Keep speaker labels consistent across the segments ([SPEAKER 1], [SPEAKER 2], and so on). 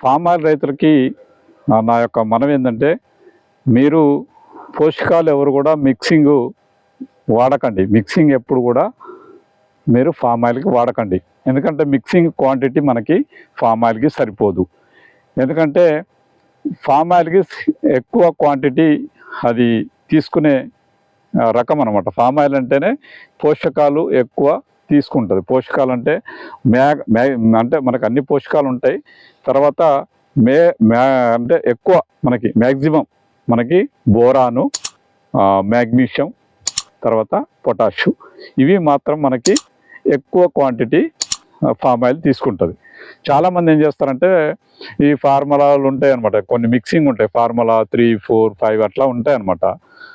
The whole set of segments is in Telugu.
[SPEAKER 1] ఫామ్ ఆయిల్ రైతులకి నా- యొక్క మనం ఏంటంటే మీరు పోషకాలు ఎవరు కూడా మిక్సింగ్ వాడకండి. మిక్సింగ్ ఎప్పుడు కూడా మీరు ఫామ్ ఆయిల్కి వాడకండి. ఎందుకంటే మిక్సింగ్ క్వాంటిటీ మనకి ఫామ్ ఆయిల్కి సరిపోదు. ఎందుకంటే ఫామ్ ఆయిల్కి ఎక్కువ క్వాంటిటీ అది తీసుకునే రకం అనమాట ఫామ్ ఆయిల్ అంటేనే పోషకాలు ఎక్కువ తీసుకుంటుంది. పోషకాలు అంటే మ్యాగ్ మ్యా అంటే మనకు అన్ని పోషకాలు ఉంటాయి. తర్వాత మే మ్యా అంటే ఎక్కువ మనకి మ్యాక్సిమం మనకి బోరాను మ్యాగ్నీషియం తర్వాత పొటాషు ఇవి మాత్రం మనకి ఎక్కువ క్వాంటిటీ ఫామ్ ఆయిల్ తీసుకుంటుంది. చాలామంది ఏం చేస్తారంటే ఈ ఫార్ములాలు ఉంటాయి అనమాట కొన్ని మిక్సింగ్ ఉంటాయి. ఫార్ములా త్రీ ఫోర్ ఫైవ్ అట్లా ఉంటాయి అనమాట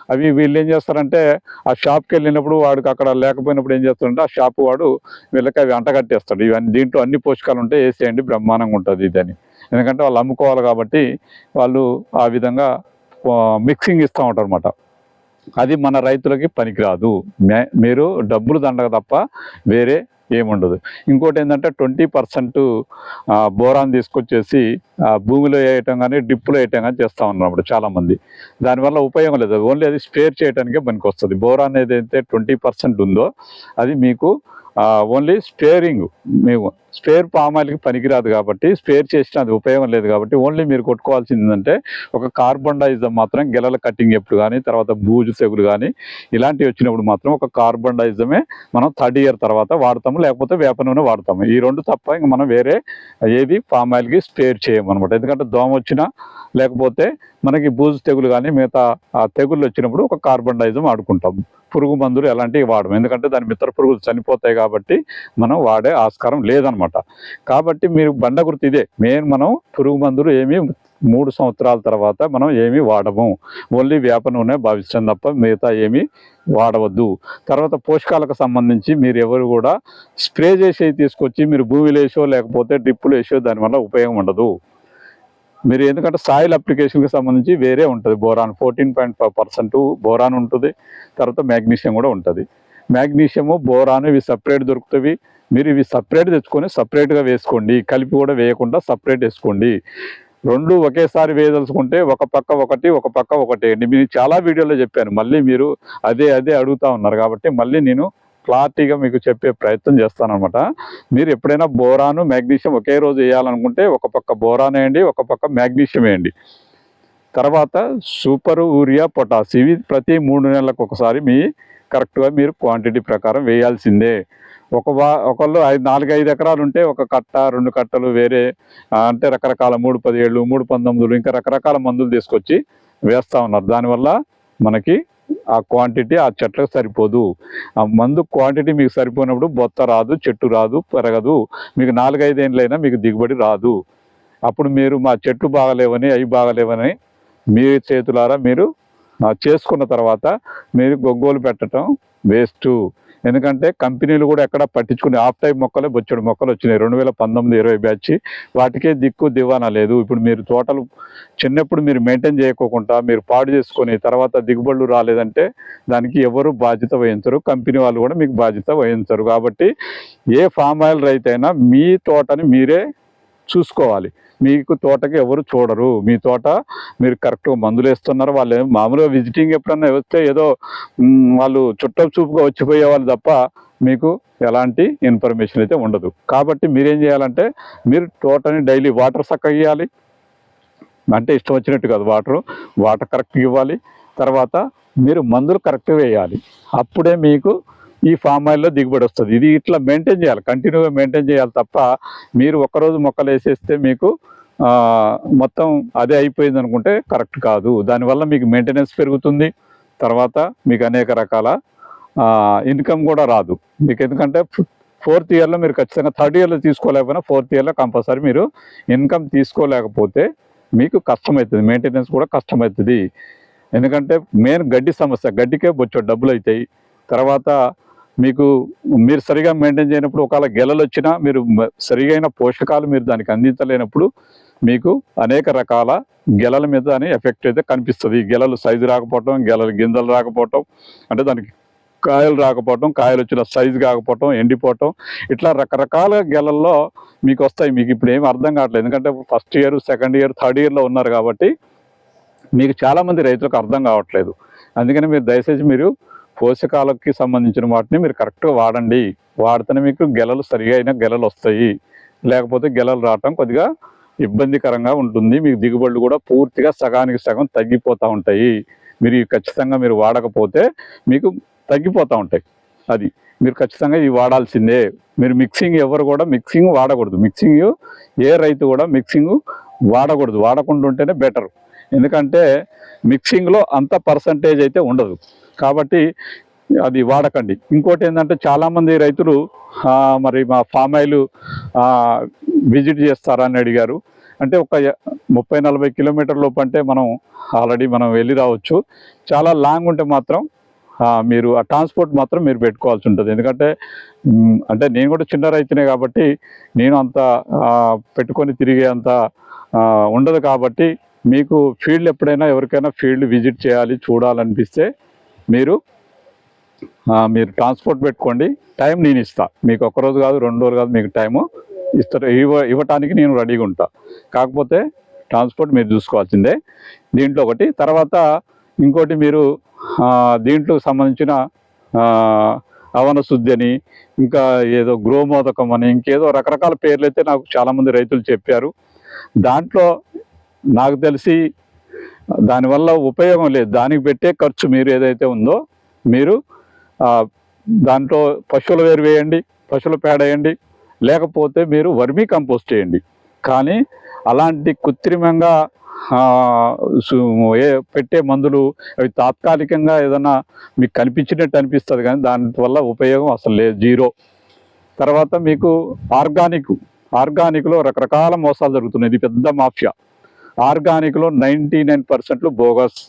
[SPEAKER 1] అవి వీళ్ళు ఏం చేస్తారంటే ఆ షాప్కి వెళ్ళినప్పుడు వాడికి అక్కడ లేకపోయినప్పుడు ఏం చేస్తారంటే ఆ షాప్ వాడు వీళ్ళకి అవి అంటగట్టేస్తాడు ఇవన్నీ దీంట్లో అన్ని పోషకాలు ఉంటాయి వేసేయండి బ్రహ్మాండంగా ఉంటుంది ఇదని. ఎందుకంటే వాళ్ళు అమ్ముకోవాలి కాబట్టి వాళ్ళు ఆ విధంగా మిక్సింగ్ ఇస్తూ ఉంటారు అనమాట అది మన రైతులకి పనికిరాదు. మే- మీరు డబ్బులు దండగ తప్ప వేరే ఏముండదు. ఇంకోటి ఏంటంటే ట్వంటీ పర్సెంట్ బోరాన్ తీసుకొచ్చేసి భూమిలో వేయటం కానీ డ్రిప్పులో వేయటం కానీ చేస్తూ ఉన్నారు చాలామంది. దానివల్ల ఉపయోగం లేదు. ఓన్లీ అది స్పేర్ చేయడానికే పనికి వస్తుంది బోరాన్ ఏదైతే ట్వంటీ పర్సెంట్ ఉందో అది మీకు ఓన్లీ స్పేరింగ్ మేము స్పేర్ పామాయిల్కి పనికిరాదు కాబట్టి స్పేర్ చేసిన అది ఉపయోగం లేదు కాబట్టి ఓన్లీ మీరు కొట్టుకోవాల్సింది ఏంటంటే ఒక కార్బన్ డైజం మాత్రం గెలల కట్టింగ్ ఎప్పుడు కానీ తర్వాత బూజు తెగులు కానీ ఇలాంటివి వచ్చినప్పుడు మాత్రం ఒక కార్బన్ డైజమే మనం థర్డ్ ఇయర్ తర్వాత వాడతాము లేకపోతే వేప నూనె వాడతాము. ఈ రెండు తప్ప ఇంక మనం వేరే ఏది పామ్ ఆయిల్కి స్పేర్ చేయము అనమాట ఎందుకంటే దోమ వచ్చినా లేకపోతే మనకి బూజు తెగులు కానీ మిగతా తెగుళ్ళు వచ్చినప్పుడు ఒక కార్బన్ డైజం ఆడుకుంటాము పురుగు మందులు ఎలాంటివి వాడము. ఎందుకంటే దాని మిత్ర పురుగులు చనిపోతాయి కాబట్టి మనం వాడే ఆస్కారం లేదనమాట. కాబట్టి మీరు బండ గుర్తు ఇదే. మెయిన్ మనం పురుగు మందులు ఏమీ మూడు సంవత్సరాల తర్వాత మనం ఏమీ వాడము. ఓన్లీ వేప నూనె భావిస్తాం తప్ప మిగతా ఏమీ వాడవద్దు. తర్వాత పోషకాలకు సంబంధించి మీరు ఎవరు కూడా స్ప్రే చేసి తీసుకొచ్చి మీరు భూమిలో వేసో లేకపోతే డ్రిప్పులు వేసో దానివల్ల ఉపయోగం ఉండదు. మీరు ఎందుకంటే సాయిల్ అప్లికేషన్కి సంబంధించి వేరే ఉంటుంది. Boron fourteen point five percent boron ఉంటుంది. తర్వాత మ్యాగ్నీషియం కూడా ఉంటుంది. మ్యాగ్నీషియము బోరాన్ ఇవి సపరేట్ దొరుకుతాయి మీరు ఇవి సపరేట్ తెచ్చుకొని సపరేట్గా వేసుకోండి. కలిపి కూడా వేయకుండా సపరేట్ వేసుకోండి. రెండు ఒకేసారి వేయదలుచుకుంటే ఒక పక్క ఒకటి ఒక పక్క ఒకటి. వేయండి మీరు చాలా వీడియోలో చెప్పాను. మళ్ళీ మీరు అదే అదే అడుగుతా ఉన్నారు కాబట్టి మళ్ళీ నేను క్లారిటీగా మీకు చెప్పే ప్రయత్నం చేస్తానమాట మీరు ఎప్పుడైనా బోరాను మ్యాగ్నీషియం ఒకే రోజు వేయాలనుకుంటే ఒక పక్క బోరాన్ వేయండి ఒక పక్క మ్యాగ్నీషియం వేయండి. తర్వాత సూపర్ యూరియా పొటాస్ ఇవి ప్రతి మూడు నెలలకు ఒకసారి మీ కరెక్ట్గా మీరు క్వాంటిటీ ప్రకారం వేయాల్సిందే. ఒక వా ఒకళ్ళు ఐదు నాలుగు ఐదు ఎకరాలు ఉంటే ఒక కట్ట రెండు కట్టలు వేరే అంటే రకరకాల మూడు పదిహేళ్ళు మూడు పంతొమ్మిదిలు ఇంకా రకరకాల మందులు తీసుకొచ్చి వేస్తూ ఉన్నారు. దానివల్ల మనకి ఆ క్వాంటిటీ ఆ చెట్లకు సరిపోదు. ఆ మందు క్వాంటిటీ మీకు సరిపోయినప్పుడు బొత్త రాదు చెట్టు రాదు పెరగదు. మీకు నాలుగైదేళ్ళైనా మీకు దిగుబడి రాదు. అప్పుడు మీరు మా చెట్లు బాగలేవని అవి బాగలేవని మీ చేతులారా మీరు చేసుకున్న తర్వాత మీరు గొగ్గోలు పెట్టడం వేస్టు. ఎందుకంటే కంపెనీలు కూడా ఎక్కడ పట్టించుకునే ఆఫ్ టైప్ మొక్కలే బొచ్చడు మొక్కలు వచ్చినాయి. రెండు వేల పంతొమ్మిది ఇరవై బ్యాచ్ వాటికే దిక్కు దివానా లేదు. ఇప్పుడు మీరు తోటలు చిన్నప్పుడు మీరు మెయింటైన్ చేయకోకుండా మీరు పాడు చేసుకొని తర్వాత దిగుబడులు రాలేదంటే దానికి ఎవరు బాధ్యత వహించరు. కంపెనీ వాళ్ళు కూడా మీకు బాధ్యత వహించరు. కాబట్టి ఏ ఫామ్ ఆయిల్ రైతైనా మీ తోటని మీరే చూసుకోవాలి. మీకు తోటకి ఎవరు చూడరు. మీ తోట మీరు కరెక్ట్గా మందులు వేస్తున్నారు. వాళ్ళు మామూలుగా విజిటింగ్ ఎప్పుడన్నా వస్తే ఏదో వాళ్ళు చుట్టం చూపుగా వచ్చిపోయే వాళ్ళు తప్ప మీకు ఎలాంటి ఇన్ఫర్మేషన్ అయితే ఉండదు. కాబట్టి మీరేం చేయాలంటే మీరు తోటని డైలీ వాటర్ చక్కగా ఇవ్వాలి అంటే ఇష్టం వచ్చినట్టు కాదు వాటర్ వాటర్ కరెక్ట్గా ఇవ్వాలి. తర్వాత మీరు మందులు కరెక్ట్గా వేయాలి. అప్పుడే మీకు ఈ ఫామ్ ఆయిల్లో దిగుబడి వస్తుంది. ఇది ఇట్లా మెయింటైన్ చేయాలి. కంటిన్యూగా మెయింటైన్ చేయాలి తప్ప మీరు ఒక్కరోజు మొక్కలు వేసేస్తే మీకు మొత్తం అదే అయిపోయింది అనుకుంటే కరెక్ట్ కాదు. దానివల్ల మీకు మెయింటెనెన్స్ పెరుగుతుంది. తర్వాత మీకు అనేక రకాల ఇన్కమ్ కూడా రాదు. మీకు ఎందుకంటే ఫోర్త్ ఇయర్లో మీరు ఖచ్చితంగా థర్డ్ ఇయర్లో తీసుకోలేకపోయినా ఫోర్త్ ఇయర్లో కంపల్సరీ మీరు ఇన్కమ్ తీసుకోలేకపోతే మీకు కష్టమవుతుంది. మెయింటెనెన్స్ కూడా కష్టమవుతుంది. ఎందుకంటే మెయిన్ గడ్డి సమస్య గడ్డికే బొచ్చు డబ్బులు అవుతాయి. తర్వాత మీకు మీరు సరిగా మెయింటైన్ చేయనప్పుడు ఒకవేళ గెలలు వచ్చినా మీరు సరిగైన పోషకాలు మీరు దానికి అందించలేనప్పుడు మీకు అనేక రకాల గెలల మీద అని ఎఫెక్ట్ అయితే కనిపిస్తుంది. ఈ గెలలు సైజు రాకపోవటం గెలలు గింజలు రాకపోవటం అంటే దానికి కాయలు రాకపోవటం కాయలు వచ్చిన సైజు కాకపోవటం ఎండిపోవటం ఇట్లా రకరకాల గెలల్లో మీకు వస్తాయి. మీకు ఇప్పుడు ఏమి అర్థం కావట్లేదు. ఎందుకంటే first year second year third ఇయర్లో ఉన్నారు కాబట్టి మీకు చాలామంది రైతులకు అర్థం కావట్లేదు. అందుకని మీరు దయచేసి మీరు పోషకాలకి సంబంధించిన వాటిని మీరు కరెక్ట్గా వాడండి. వాడితేనే మీకు గెలలు సరిగా అయిన గెలలు వస్తాయి. లేకపోతే గెలలు రావటం కొద్దిగా ఇబ్బందికరంగా ఉంటుంది. మీకు దిగుబడులు కూడా పూర్తిగా సగానికి సగం తగ్గిపోతూ ఉంటాయి. మీరు ఖచ్చితంగా మీరు వాడకపోతే మీకు తగ్గిపోతూ ఉంటాయి. అది మీరు ఖచ్చితంగా ఇవి వాడాల్సిందే. మీరు మిక్సింగ్ ఎవరు కూడా మిక్సింగ్ వాడకూడదు. మిక్సింగ్ ఏ రైతు కూడా మిక్సింగ్ వాడకూడదు. వాడకుండా ఉంటేనే బెటర్. ఎందుకంటే మిక్సింగ్లో అంత పర్సంటేజ్ అయితే ఉండదు. కాబట్టి అది వాడకండి. ఇంకోటి ఏంటంటే చాలామంది రైతులు మరి మా ఫామ్ ఆయిల్ విజిట్ చేస్తారా అని అడిగారు. అంటే ఒక ముప్పై నలభై కిలోమీటర్ లోపు అంటే మనం ఆల్రెడీ మనం వెళ్ళి రావచ్చు. చాలా లాంగ్ ఉంటే మాత్రం మీరు ఆ ట్రాన్స్పోర్ట్ మాత్రం మీరు పెట్టుకోవాల్సి ఉంటుంది. ఎందుకంటే అంటే నేను కూడా చిన్న రైతునే కాబట్టి నేను అంత పెట్టుకొని తిరిగే అంత ఉండదు కాబట్టి మీకు ఫీల్డ్ ఎప్పుడైనా ఎవరికైనా ఫీల్డ్ విజిట్ చేయాలి చూడాలనిపిస్తే మీరు మీరు ట్రాన్స్పోర్ట్ పెట్టుకోండి. టైం నేను ఇస్తా. మీకు ఒక రోజు కాదు రెండు రోజులు కాదు మీకు టైము ఇస్తారు. ఇవ్వ ఇవ్వటానికి నేను రెడీగా ఉంటా. కాకపోతే ట్రాన్స్పోర్ట్ మీరు చూసుకోవాల్సిందే. దీంట్లో ఒకటి. తర్వాత ఇంకోటి మీరు దీంట్లో సంబంధించిన అవనశుద్ధి అవన శుద్ధి అని ఇంకా ఏదో గృహమోదకం అని ఇంకేదో రకరకాల పేర్లు అయితే నాకు చాలామంది రైతులు చెప్పారు. దాంట్లో నాకు తెలిసి దానివల్ల ఉపయోగం లేదు. దానికి పెట్టే ఖర్చు మీరు ఏదైతే ఉందో మీరు దాంట్లో పశువుల వేరు వేయండి పశువుల పేడ వేయండి లేకపోతే మీరు వర్మీ కంపోస్ట్ చేయండి కానీ అలాంటి కృత్రిమంగా ఏ పెట్టే మందులు అవి తాత్కాలికంగా ఏదైనా మీకు కనిపించినట్టు అనిపిస్తుంది కానీ దానివల్ల ఉపయోగం అసలు లేదు జీరో. తర్వాత మీకు ఆర్గానిక్ ఆర్గానిక్లో రకరకాల మోసాలు జరుగుతున్నాయి. ఇది పెద్ద మాఫియా. ఆర్గానిక్లో నైంటీ నైన్ పర్సెంట్లు బోగస్.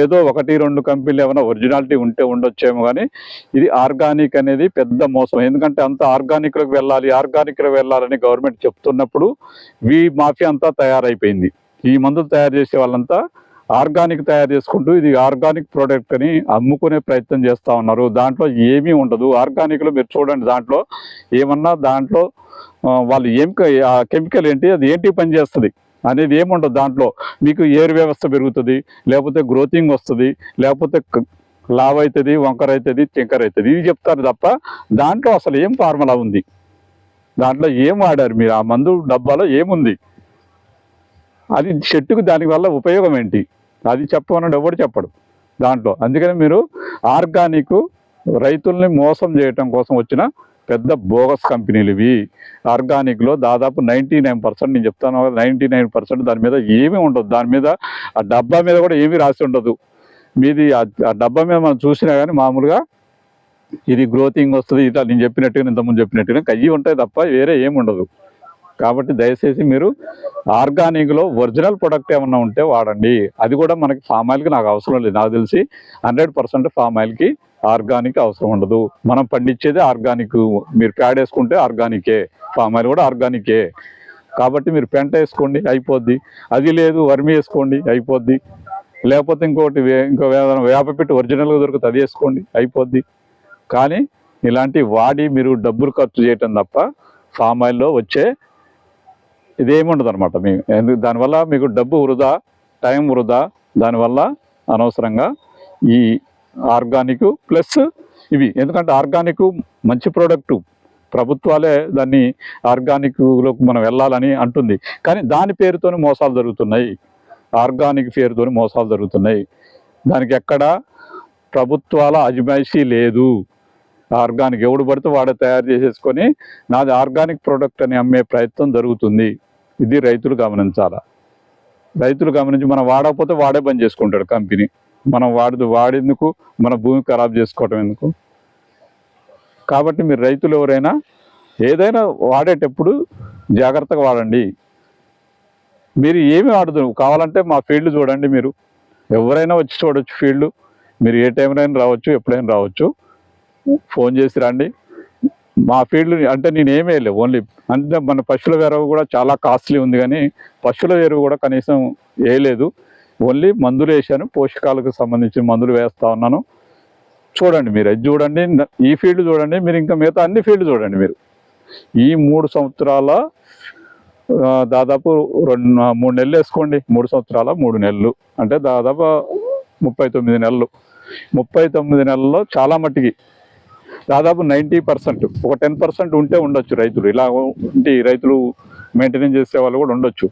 [SPEAKER 1] ఏదో ఒకటి రెండు కంపెనీలు ఏమైనా ఒరిజినాలిటీ ఉంటే ఉండొచ్చేమో కానీ ఇది ఆర్గానిక్ అనేది పెద్ద మోసం. ఎందుకంటే అంత ఆర్గానిక్లోకి వెళ్ళాలి ఆర్గానిక్లో వెళ్ళాలని గవర్నమెంట్ చెప్తున్నప్పుడు వీ మాఫియా అంతా తయారైపోయింది. ఈ మందులు తయారు చేసే వాళ్ళంతా ఆర్గానిక్ తయారు చేసుకుంటూ ఇది ఆర్గానిక్ ప్రోడక్ట్ అని అమ్ముకునే ప్రయత్నం చేస్తూ ఉన్నారు. దాంట్లో ఏమీ ఉండదు. ఆర్గానిక్లో మీరు చూడండి దాంట్లో ఏమన్నా దాంట్లో వాళ్ళు ఏం కెమికల్ ఏంటి అది ఏంటి పనిచేస్తుంది? అనేది ఏముండదు దాంట్లో. మీకు ఏరు వ్యవస్థ పెరుగుతుంది లేకపోతే గ్రోతింగ్ వస్తుంది లేకపోతే క- లావ్ అవుతుంది వంకర అవుతుంది టింకర్ అవుతుంది ఇది చెప్తారు తప్ప దాంట్లో అసలు ఏం ఫార్ములా ఉంది? దాంట్లో ఏం వాడారు మీరు? ఆ మందు డబ్బాలో ఏముంది? అది చెట్టుకు దానివల్ల ఉపయోగం ఏంటి? అది చెప్పమన్నాడు ఎవడు చెప్పడు దాంట్లో. అందుకని మీరు ఆర్గానిక్ రైతుల్ని మోసం చేయటం కోసం వచ్చిన పెద్ద బోగస్ కంపెనీలు ఇవి. ఆర్గానిక్లో దాదాపు నైంటీ నైన్ పర్సెంట్ నేను చెప్తాను నైంటీ నైన్ పర్సెంట్ దాని మీద ఏమీ ఉండదు. దాని మీద ఆ డబ్బా మీద కూడా ఏమీ రాసి ఉండదు. మీది ఆ డబ్బా మీద మనం చూసినా కానీ మామూలుగా ఇది గ్రోతింగ్ వస్తుంది ఇట్లా నేను చెప్పినట్టుగా ఇంతకుముందు చెప్పినట్టుగా అయ్యి ఉంటాయి తప్ప వేరే ఏమి ఉండదు. కాబట్టి దయచేసి మీరు ఆర్గానిక్లో ఒరిజినల్ ప్రొడక్ట్ ఏమన్నా ఉంటే వాడండి. అది కూడా మనకి ఫామ్ ఆయిల్కి నాకు అవసరం లేదు. నాకు తెలిసి హండ్రెడ్ పర్సెంట్ ఫామ్ ఆయిల్కి ఆర్గానిక్ అవసరం ఉండదు. మనం పండించేది ఆర్గానిక్. మీరు ప్యాడ్ వేసుకుంటే ఆర్గానికే. ఫామ్ ఆయిల్ కూడా ఆర్గానికే. కాబట్టి మీరు పెంట వేసుకోండి అయిపోద్ది. అది లేదు వర్మి వేసుకోండి అయిపోద్ది. లేకపోతే ఇంకోటి వే- ఇంకో వేప పెట్టి ఒరిజినల్గా దొరుకుతుంది అది వేసుకోండి అయిపోద్ది. కానీ ఇలాంటి వాడి మీరు డబ్బులు ఖర్చు చేయటం తప్ప ఫామ్ ఆయిల్లో వచ్చే ఇదేముండదు అనమాట మీ ఎందుకు దానివల్ల మీకు డబ్బు వృధా టైం వృధా దానివల్ల అనవసరంగా ఈ ఆర్గానిక్ ప్లస్ ఇవి. ఎందుకంటే ఆర్గానిక్ మంచి ప్రోడక్టు. ప్రభుత్వాలే దాన్ని ఆర్గానిక్లోకి మనం వెళ్ళాలని అంటుంది. కానీ దాని పేరుతోనే మోసాలు జరుగుతున్నాయి. ఆర్గానిక్ పేరుతోని మోసాలు జరుగుతున్నాయి. దానికి ఎక్కడ ప్రభుత్వాల అజమాయిషీ లేదు. ఆర్గానిక్ ఎవడు పడితే వాడే తయారు చేసేసుకొని నాది ఆర్గానిక్ ప్రోడక్ట్ అని అమ్మే ప్రయత్నం జరుగుతుంది. ఇది రైతులు గమనించాలా? రైతులు గమనించి మనం వాడకపోతే వాడే పని చేసుకుంటాడు కంపెనీ. మనం వాడదు వాడేందుకు? మన భూమి ఖరాబ్ చేసుకోవటం ఎందుకు? కాబట్టి మీరు రైతులు ఎవరైనా ఏదైనా వాడేటప్పుడు జాగ్రత్తగా వాడండి. మీరు ఏమి వాడదు. కావాలంటే మా ఫీల్డ్ చూడండి మీరు. ఎవరైనా వచ్చి చూడొచ్చు ఫీల్డ్. మీరు ఏ టైంలో రావచ్చు ఎప్పుడైనా రావచ్చు. ఫోన్ చేసి రండి. మా ఫీల్డ్ అంటే నేను ఏమీ వేయలేదు ఓన్లీ అంటే మన పశువుల ఎరువు కూడా చాలా కాస్ట్లీ ఉంది కానీ పశువుల ఎరువు కూడా కనీసం వేయలేదు. ఓన్లీ మందులు వేసాను పోషకాలకు సంబంధించిన మందులు వేస్తా ఉన్నాను. చూడండి మీరు అది చూడండి ఈ ఫీల్డ్ చూడండి మీరు ఇంకా మిగతా అన్ని ఫీల్డ్ చూడండి మీరు. ఈ మూడు సంవత్సరాల దాదాపు రెండు మూడు నెలలు వేసుకోండి. మూడు సంవత్సరాల మూడు నెలలు. అంటే దాదాపు ముప్పై తొమ్మిది నెలలు. ముప్పై తొమ్మిది నెలల్లో చాలా మట్టికి దాదాపు నైంటీ పర్సెంట్ ఒక టెన్ పర్సెంట్ ఉంటే ఉండొచ్చు రైతులు. ఇలా ఉంటే రైతులు మెయింటెనెన్స్ చేసే వాళ్ళు కూడా ఉండొచ్చు.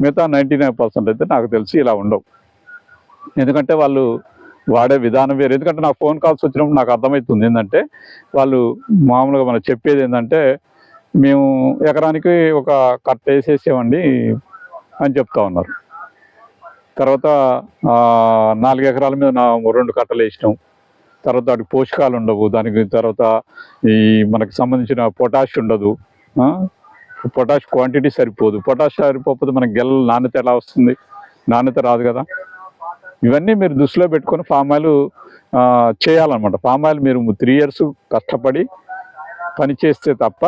[SPEAKER 1] మిగతా నైంటీ నైన్ పర్సెంట్ అయితే నాకు తెలిసి ఇలా ఉండవు. ఎందుకంటే వాళ్ళు వాడే విధానం వేరు. ఎందుకంటే నాకు ఫోన్ కాల్స్ వచ్చినప్పుడు నాకు అర్థమవుతుంది ఏంటంటే వాళ్ళు మామూలుగా మనం చెప్పేది ఏంటంటే మేము ఎకరానికి ఒక కట్ట వేసేసామండి అని చెప్తా ఉన్నారు. తర్వాత నాలుగు ఎకరాల మీద నా రెండు కట్టలు వేసినాం. తర్వాత వాటికి పోషకాలు ఉండవు. దానికి తర్వాత ఈ మనకి సంబంధించిన పొటాష్ ఉండదు. పొటాష్ క్వాంటిటీ సరిపోదు. పొటాష్ సరిపోతే మనకి గెల నాణ్యత ఎలా వస్తుంది? నాణ్యత రాదు కదా. ఇవన్నీ మీరు దృష్టిలో పెట్టుకొని ఫామ్ ఆయిల్ చేయాలన్నమాట. ఫామ్ ఆయిల్ మీరు త్రీ ఇయర్స్ కష్టపడి పని చేస్తే తప్ప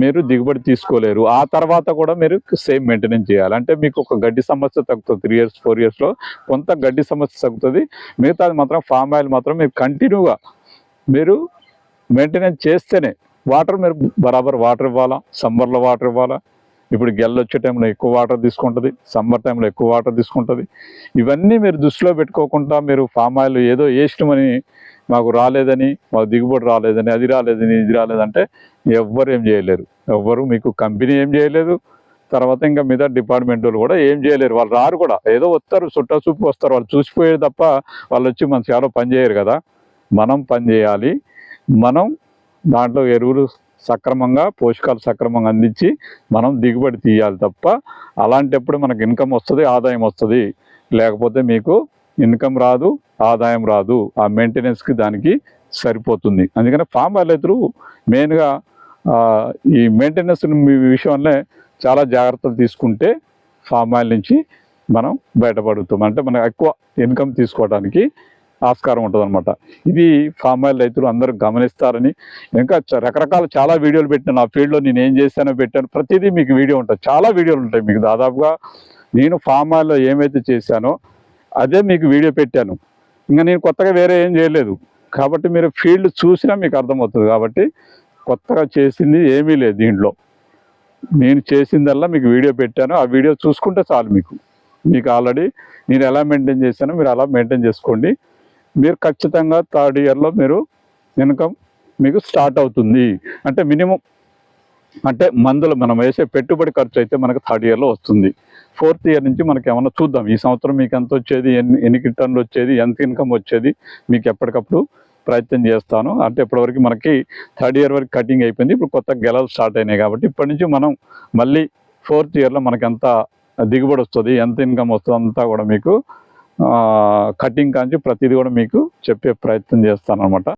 [SPEAKER 1] మీరు దిగుబడి తీసుకోలేరు. ఆ తర్వాత కూడా మీరు సేమ్ మెయింటెనెన్స్ చేయాలి. అంటే మీకు ఒక గడ్డి సమస్య తగ్గుతుంది త్రీ ఇయర్స్ ఫోర్ ఇయర్స్లో కొంత గడ్డి సమస్య తగ్గుతుంది. మిగతాది మాత్రం ఫామ్ ఆయిల్ మాత్రం మీరు కంటిన్యూగా మీరు మెయింటెనెన్స్ చేస్తేనే వాటర్ మీరు బరాబర్ వాటర్ ఇవ్వాలా? సమ్మర్లో వాటర్ ఇవ్వాలా? ఇప్పుడు గెల్ల వచ్చే టైంలో ఎక్కువ వాటర్ తీసుకుంటుంది. సమ్మర్ టైంలో ఎక్కువ వాటర్ తీసుకుంటుంది. ఇవన్నీ మీరు దృష్టిలో పెట్టుకోకుండా మీరు ఫామ్ ఆయిల్ ఏదో వేసినామని మాకు రాలేదని మాకు దిగుబడి రాలేదని అది రాలేదని ఇది రాలేదంటే ఎవ్వరు ఏం చేయలేరు. ఎవ్వరు మీకు కంపెనీ ఏం చేయలేదు. తర్వాత ఇంకా మీద డిపార్ట్మెంట్ వాళ్ళు కూడా ఏం చేయలేరు. వాళ్ళు రారు కూడా. ఏదో వస్తారు చుట్టా చూపు వస్తారు. వాళ్ళు చూసిపోయేది తప్ప వాళ్ళు వచ్చి మన సేవలో పని చేయరు కదా. మనం పని చేయాలి. మనం దాంట్లో ఎరువులు సక్రమంగా పోషకాలు సక్రమంగా అందించి మనం దిగుబడి తీయాలి తప్ప అలాంటప్పుడు మనకు ఇన్కమ్ వస్తుంది ఆదాయం వస్తుంది. లేకపోతే మీకు ఇన్కమ్ రాదు ఆదాయం రాదు. ఆ మెయింటెనెన్స్కి దానికి సరిపోతుంది. అందుకని ఫామ్ ఆయిల్ మెయిన్గా ఈ మెయింటెనెన్స్ విషయంలో చాలా జాగ్రత్తలు తీసుకుంటే ఫామ్ ఆయిల్ నుంచి మనం బయటపడుతాం. అంటే మనకు ఎక్కువ ఇన్కమ్ తీసుకోవడానికి ఆస్కారం ఉంటుంది అనమాట ఇది ఫామ్ ఆయిల్ రైతులు అందరూ గమనిస్తారని ఇంకా రకరకాల చాలా వీడియోలు పెట్టాను ఆ ఫీల్డ్లో నేను ఏం చేశానో పెట్టాను. ప్రతిదీ మీకు వీడియో ఉంటుంది చాలా వీడియోలు ఉంటాయి మీకు దాదాపుగా. నేను ఫామ్ ఆయిల్లో ఏమైతే చేశానో అదే మీకు వీడియో పెట్టాను. ఇంకా నేను కొత్తగా వేరే ఏం చేయలేదు. కాబట్టి మీరు ఫీల్డ్ చూసినా మీకు అర్థమవుతుంది కాబట్టి కొత్తగా చేసింది ఏమీ లేదు దీంట్లో. నేను చేసిందల్లా మీకు వీడియో పెట్టాను. ఆ వీడియో చూసుకుంటే చాలు మీకు. మీకు ఆల్రెడీ నేను ఎలా మెయింటైన్ చేశానో మీరు అలా మెయింటైన్ చేసుకోండి. మీరు ఖచ్చితంగా థర్డ్ ఇయర్లో మీరు ఇన్కమ్ మీకు స్టార్ట్ అవుతుంది. అంటే మినిమం అంటే మందులు మనం వేసే పెట్టుబడి ఖర్చు అయితే మనకు థర్డ్ ఇయర్లో వస్తుంది. ఫోర్త్ ఇయర్ నుంచి మనకి ఏమన్నా చూద్దాం. ఈ సంవత్సరం మీకు ఎంత వచ్చేది ఎన్ని ఎన్ని టన్నులు వచ్చేది ఎంత ఇన్కమ్ వచ్చేది మీకు ఎప్పటికప్పుడు ప్రయత్నం చేస్తాను. అంటే ఇప్పటివరకు మనకి థర్డ్ ఇయర్ వరకు కటింగ్ అయిపోయింది. ఇప్పుడు కొత్త గెలలు స్టార్ట్ అయినాయి కాబట్టి ఇప్పటి నుంచి మనం మళ్ళీ ఫోర్త్ ఇయర్లో మనకి ఎంత దిగుబడి వస్తుంది ఎంత ఇన్కమ్ వస్తుంది అంతా కూడా మీకు కటింగ్ కాంచి ప్రతిదీ కూడా మీకు చెప్పే ప్రయత్నం చేస్తాను అనమాట